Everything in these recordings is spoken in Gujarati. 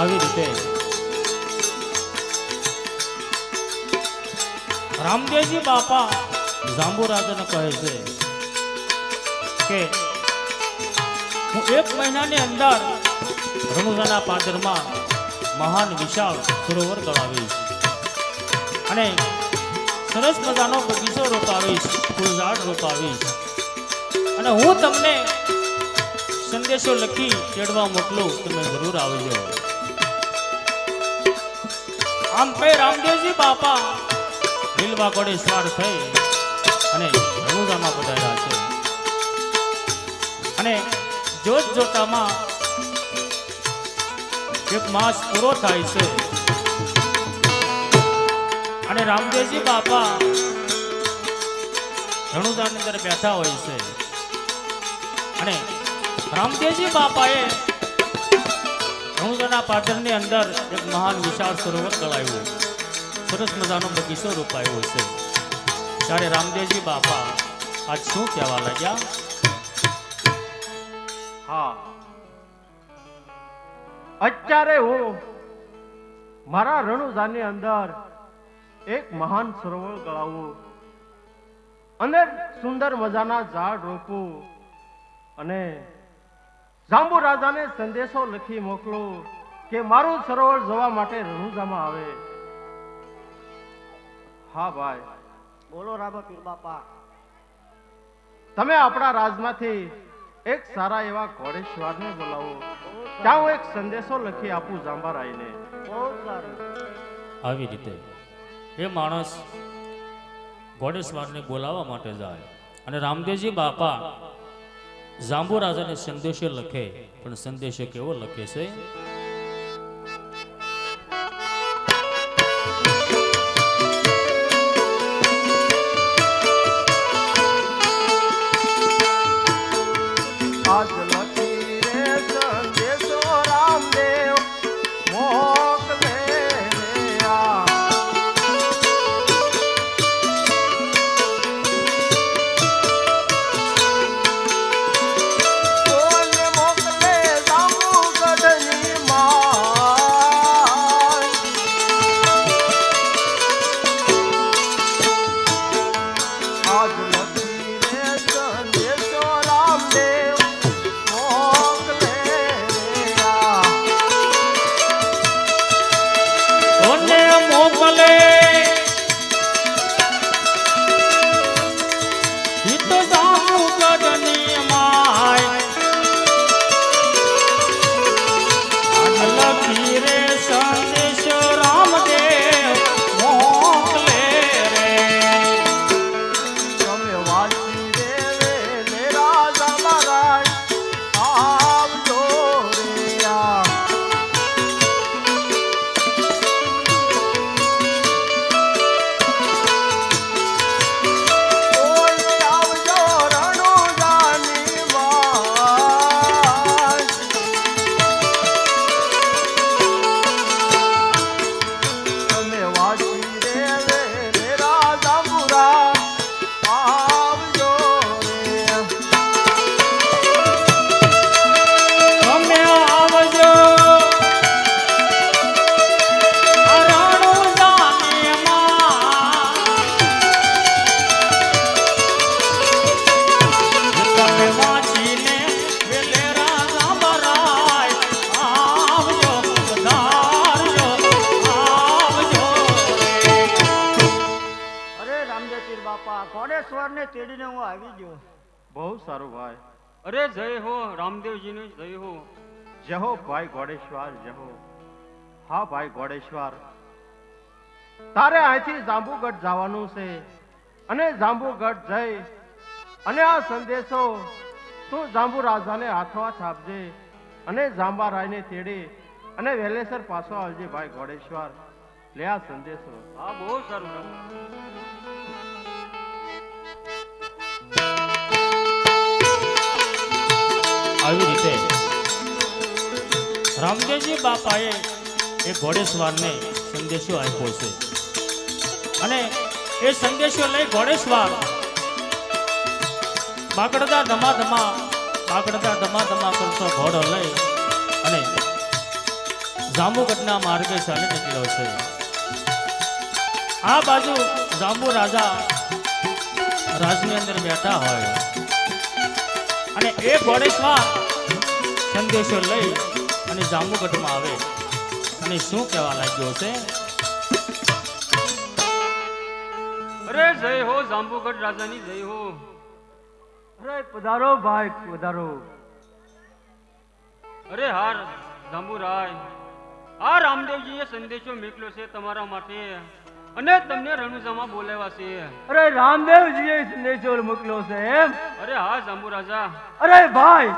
આવી રીતે. રામદેવજી બાપા જાંબુરાજાને કહે છે કે, હું એક મહિનાની અંદર રણુજાના પાદરમાં મહાન વિશાળ સરોવર તળાવીશ અને સરસ મજાનો બગીચો રોપાવીશ ફૂલઝાડ રોપાવીશ. અને હું તમને સંદેશો લખી ચેડવા મોકલું, તમે જરૂર આવજો. કઈ રામદેવજી બાપા. લીલવા ઘોડે સવાર થઈ અને રણુજામાં પધાર્યા છે. અને જોત જોતામાં એક માસ પૂરો થાય છે. અને રામદેવજી બાપા રણુજાની અંદર બેઠા હોય છે. અને રામદેવજી બાપાએ રણુજાના પાટણની અંદર એક મહાન વિશાળ સરોવર તળાવ્યું સરસ મજાનો બગીચો રોપાયો છે ત્યારે રામદેવજી બાપા આજ શું કહેવા લાગ્યા? હા. અત્યારે હું મારા રણુજાની અંદર એક મહાન સરોવર ગળાવું અને સુંદર મજાના ઝાડ રોપું અને જાંબુ રાજાને સંદેશો લખી મોકલો કે મારું સરોવર જવા માટે રણુજામાં આવે. હા ભાઈ. બોલો રાબા પીર બાપા. તમે આપણા રાજમાંથી એક સારા એવા ઘોડેશ્વરને બોલાવો. ત્યાં હું એક સંદેશો લખી આપું જાંબારાયને. બહુ સારું. આવી રીતે એ માણસ ઘોડેશ્વરને બોલાવવા માટે જાય. અને રામદેવજી બાપા જાંબુ રાજાને સંદેશો લખે પણ સંદેશો કેવો લખે છે? અરે જય હો રામદેવજીની જય હો. જય હો ભાઈ ગોડેશ્વર જય હો. હા ભાઈ ગોડેશ્વર. તારે અહીંથી જાંબુગઢ જવાનું છે અને જાંબુગઢ જઈ અને આ સંદેશો તું જાંબુ રાજાને હાથોહાથ આપજે અને જાંબારાયને તેડી અને વેલેસર પાછો આવજે ભાઈ ગોડેશ્વર. લે આ સંદેશો. હા બહુ સારું આવી રીતે રામદેવજી બાપાએ એ ઘોડેશ્વરને સંદેશો આપ્યો છે. અને એ સંદેશો લઈ ઘોડેશ્વર બાગડતા ધમા ધમા બાગડતા કરતો ઘોડો લઈ અને જાંબુગઢના માર્ગે ચાલી નીકળ્યો છે. આ બાજુ જાંબુ રાજા રાજની અંદર બેઠા હોય. અને એ ઘોડેશ્વર સંદેશો લઈ અને જાંબુગઢમાં આવે. અને શું કહેવા લાગ્યો છે અરે, જય હો જાંબુગઢ રાજાની, જય હો. અરે, પધારો ભાઈ, પધારો. અરે, હાર જાંબુરાય. આ રામદેવજીએ સંદેશો મોકલ્યો છે તમારા માટે. અને તમને રણુજામાં બોલાવ્યા છે. અરે રામદેવજીએ સંદેશો મોકલ્યો છે એમ? અરે હા જાંબુ રાજા. અરે ભાઈ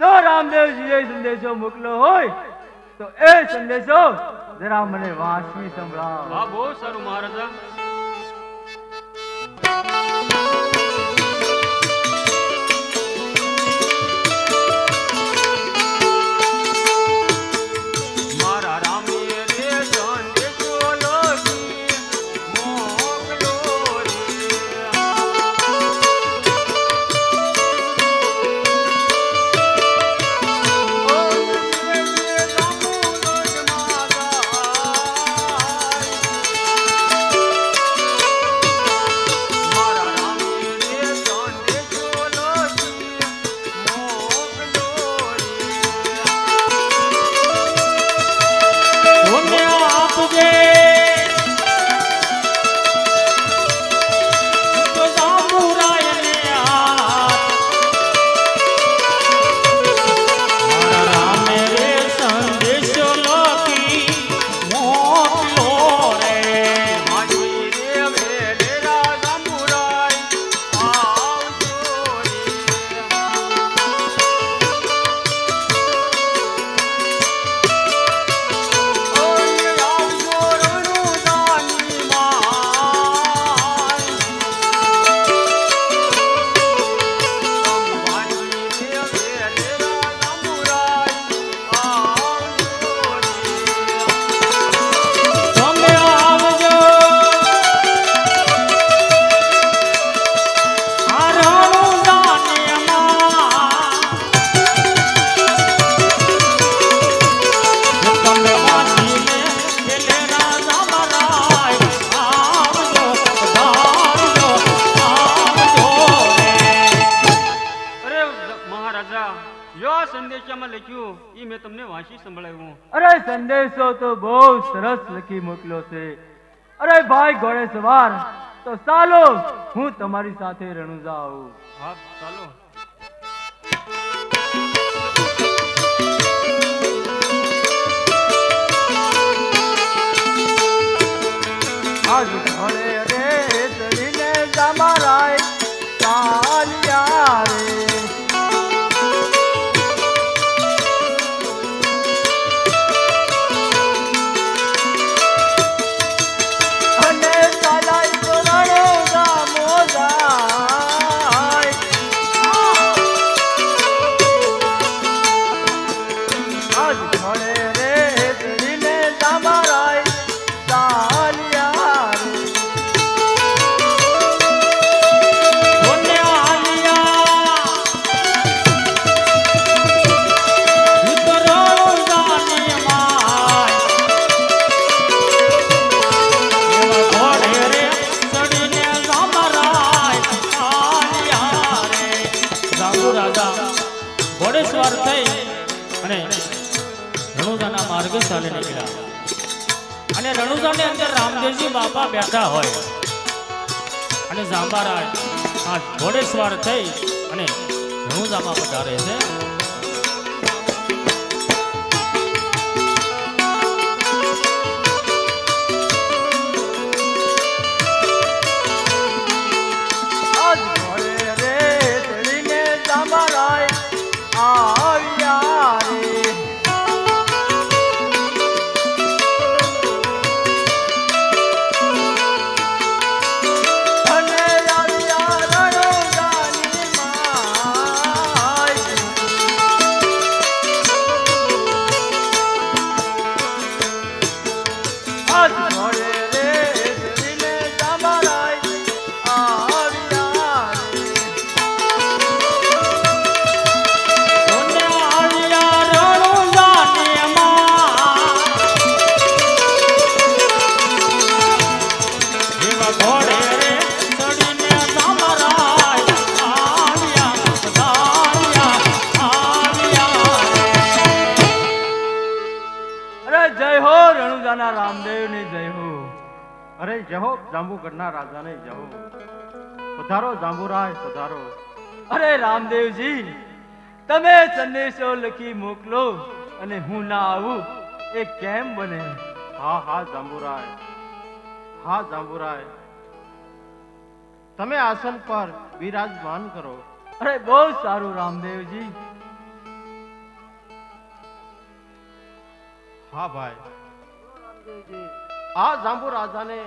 જો રામદેવજીએ સંદેશો મોકલ્યો હોય તો એ સંદેશો જરા મને વાંચી સંભળાવ. હા બહુ સારું મહારાજા. આ સંદેશામાં લખ્યું એ મેં તમને વાંચી સંભળાવ્યું. અરે સંદેશો તો બહુ સરસ લખી મોકલ્યો છે. અરે ભાઈ ઘોડે સવાર તો ચાલો હું તમારી સાથે રણુજા આવું હા ચાલો. રણુજાના માર્ગે ચાલી નીકળ્યા. અને રણુજાની અંદર રામદેવજી બાપા બેઠા હોય. અને જાંબારાય આ ઘોડેસવાર થઈ અને રણુજામાં પધારે છે. રામદેવની જય હો. અરે જહો જાંબુગઢના રાજાને જહો. પધારો જાંબુરાય, પધારો. અરે રામદેવજી, તમે સંદેશો લખી મોકલો અને હું ના આવું. એ કેમ બને? હા હા, જાંબુરાય. હા, જાંબુરાય. તમે આસન પર વિરાજમાન કરો. અરે બહુ સારું રામદેવજી. હા, ભાઈ. આ જાંબુ રાજાને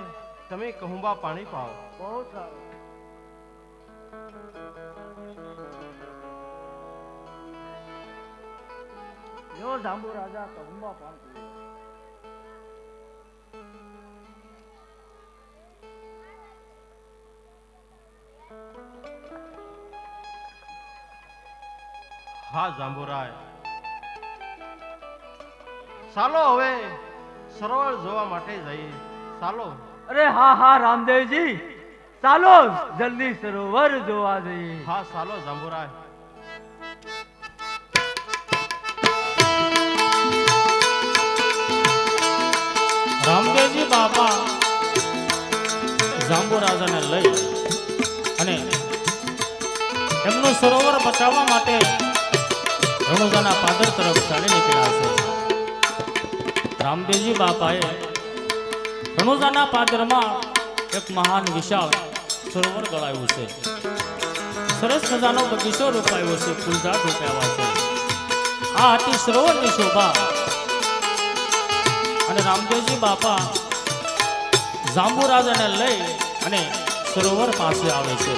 તમે કહુંબા પાણી પાઓ. બહુ સારું. જો જાંબુ રાજા કહુંબા પાણી હા જાંબુરાય. ચાલો હવે સરોવર જોવા માટે જઈએ. ચાલો. અરે હા હા રામદેવજી. ચાલો જલ્દી સરોવર જોવા જઈએ. હા ચાલો જાંબુરાય. રામદેવજી બાપા જાંબુ રાજાને લઈ અને એમનું સરોવર બચાવવા માટે રણુજાના પાદર તરફ ચાલી નીકળ્યા છે. રામદેવજી બાપાએ રણુજાના પાદરમાં એક મહાન વિશાળ સરોવર ગળાયું છે. સરસ મજાનો બગીચો રોપાયો છે, ફૂલઝાડ રોપાયા છે. આ હતી સરોવરની શોભા. અને રામદેવજી બાપા જાંબુરાજાને લઈ અને સરોવર પાસે આવે છે.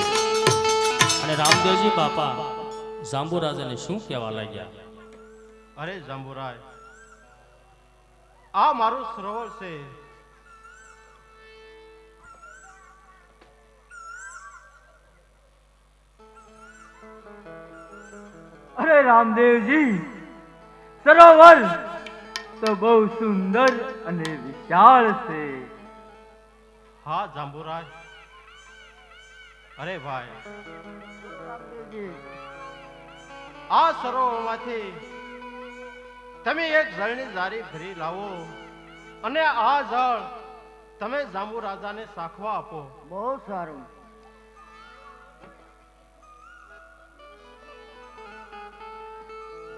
અને રામદેવજી બાપા જાંબુરાજાને શું કહેવા લાગ્યા? અરે જાંબુરાય આ મારું સરોવર છે. અરે રામદેવજી સરોવર તો બહુ સુંદર અને વિશાળ છે. હા જાંબુરાજ અરે ભાઈ. આ સરોવરમાંથી તમે એક જળની જારી ભરી લાવો અને આ જળ તમે જાંબુ રાજાને સાખવા આપો. બહુ સારું.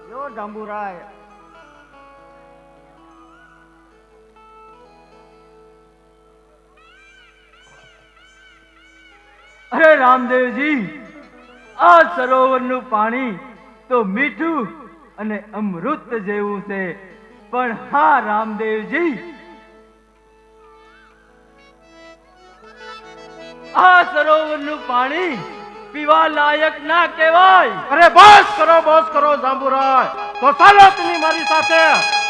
જો જાંબુરાય અરે રામદેવજી, આ સરોવરનું પાણી તો મીઠું અને અમૃત જેવું છે. પણ હા, રામદેવજી. આ સરોવરનું પાણી પીવા લાયક ના કહેવાય. અરે બસ કરો બસ કરો, જાંબુરાય. તો ચાલો તમે મારી સાથે.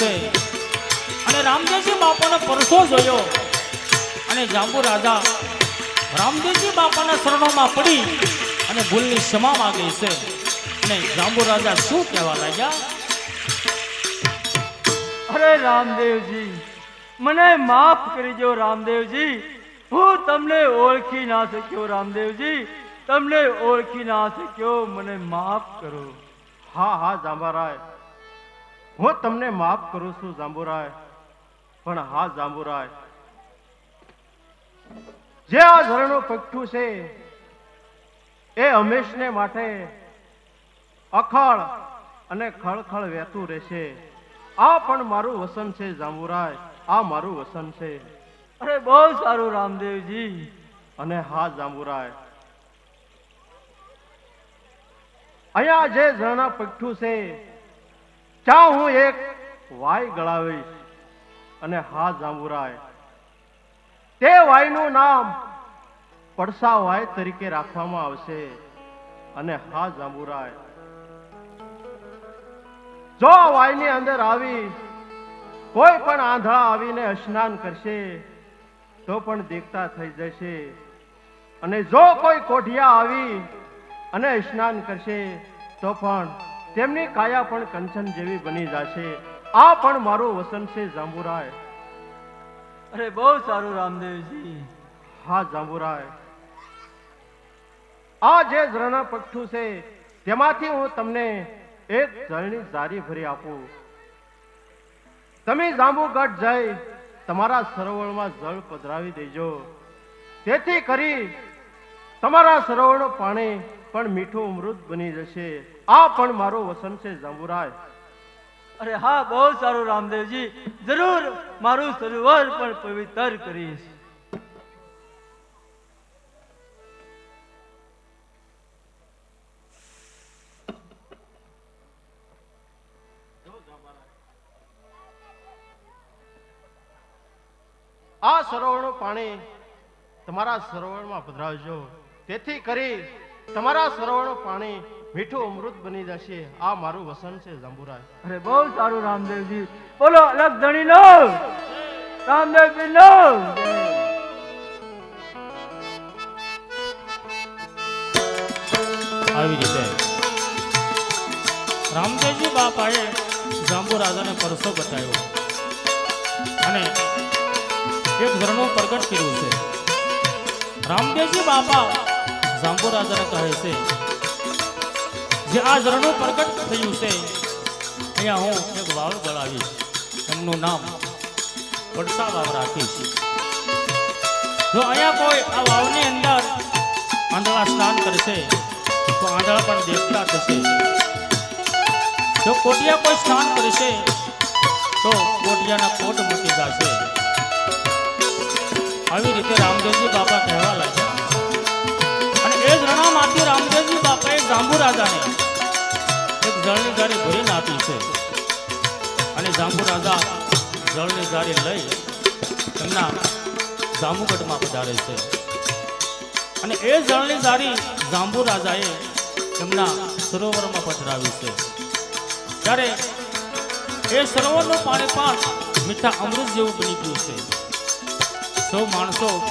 છે. અને રામદેવજી બાપાનો પરસો જોયો. અને જાંબુ રાજા રામદેવજી બાપાના શરણોમાં પડી અને ભૂલની ક્ષમા માંગી છે. અને જાંબુ રાજા શું કહેવા લાગ્યા? અરે રામદેવજી મને માફ કરજો રામદેવજી. હું તમને ઓળખી ના શક્યો રામદેવજી. તમને ઓળખી ના શક્યો મને માફ કરો. હા હા જાંબારાય. હું તમને માફ કરું છું જાંબુરાય. પણ હા જાંબુરાય. જે આ ઝરણું પગઠું છે એ હંમેશને માટે અખળ અને ખળખળ વહેતું રહેશે. આ પણ મારું વસન છે જાંબુરાય. આ મારું વસન છે. અરે બહુ સારું રામદેવજી. અને હા જાંબુરાય. અહીંયા જે ઝરણા પગઠું છે ત્યાં હું એક વાય ગળાવીશ અને હા જાંબુરાય. તે વાયનું નામ પડસા વાય તરીકે રાખવામાં આવશે અને હા જાંબુરાય. જો વાયની અંદર આવી કોઈ પણ આંધળા આવીને સ્નાન કરશે, તો પણ દેખતા થઈ જશે. અને જો કોઈ કોઠિયા આવી અને સ્નાન કરશે, તો પણ તેમની કાયા પણ કંચન જેવી બની જશે. આ પણ મારું વસન છે જાંબુરાય. અરે બહુ સારું રામદેવજી. હા જાંબુરાય. આ જે ઝરણા પગથું છે તેમાંથી હું તમને એક જળની જારી ભરી આપું. તમે જાંબુગઢ જઈ તમારા સરોવરમાં જળ પધરાવી દેજો. તેથી કરી તમારા સરોવરનું પાણી પણ મીઠું અમૃત બની જશે. આ પણ મારું વસન છે જાંબુરાય. અરે હા બહુ સારું રામદેવજી. જરૂર મારું સરોવર પણ પવિત્ર કરીશ. આ સરોવરનું પાણી તમારા સરોવરમાં પધરાવજો. તેથી કરી તમારા સરોવરનું પાણી મીઠું અમૃત બની જશે. આ મારું વસન છે જંબુરાય. અરે બહુ સારું રામદેવજી. બોલો અલગ ધણી નો રામદેવજી નો આવી રીતે. રામદેવજી બાપાએ જાંબુ રાજાને પરસો બતાવ્યો. અને એક ઝરણું પ્રગટ કર્યું છે. રામદેવજી બાપા જાંબુ રાજાને કહે છે, જે આ ઝરણું પ્રગટ થયું છે, અહીંયા હું એક વાવ ગળાવીશ, એમનું નામ વડસા વાવ રાખીશ. જો અહીંયા કોઈ આ વાવની અંદર આંધળા સ્નાન કરશે, તો આંધળા પણ દેખતા થશે. જો કોટિયા કોઈ સ્નાન કરશે, તો કોટિયાના કોટ મૂકી જશે. આવી રીતે રામદેવજી બાપા જાંબુ રાજાને એક જળની જારી ભરીને આપી છે. અને જાંબુ રાજા જળની જારી લઈ એમના જાંબુગઢમાં પધારે છે. અને એ જળની જારી જાંબુ રાજાએ એમના સરોવરમાં પધરાવી છે. ત્યારે એ સરોવરનું પાણી પણ મીઠા અમૃત જેવું બની ગયું છે. સૌ માણસો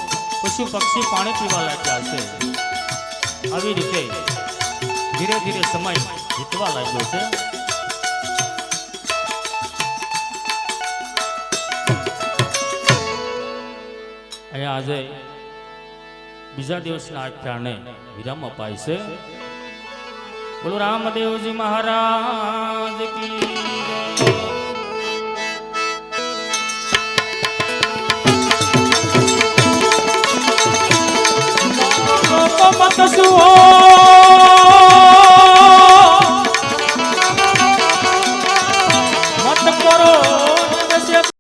પશુ પક્ષી પાણી પીવા લાગ્યા છે. આવી રીતે ધીરે ધીરે સમય જીતવા લાગ્યો છે અહીંયા આજે બીજા દિવસના આખ્યાને વિરામ અપાય છે બોલો રામદેવજી મહારાજ મત સુઓ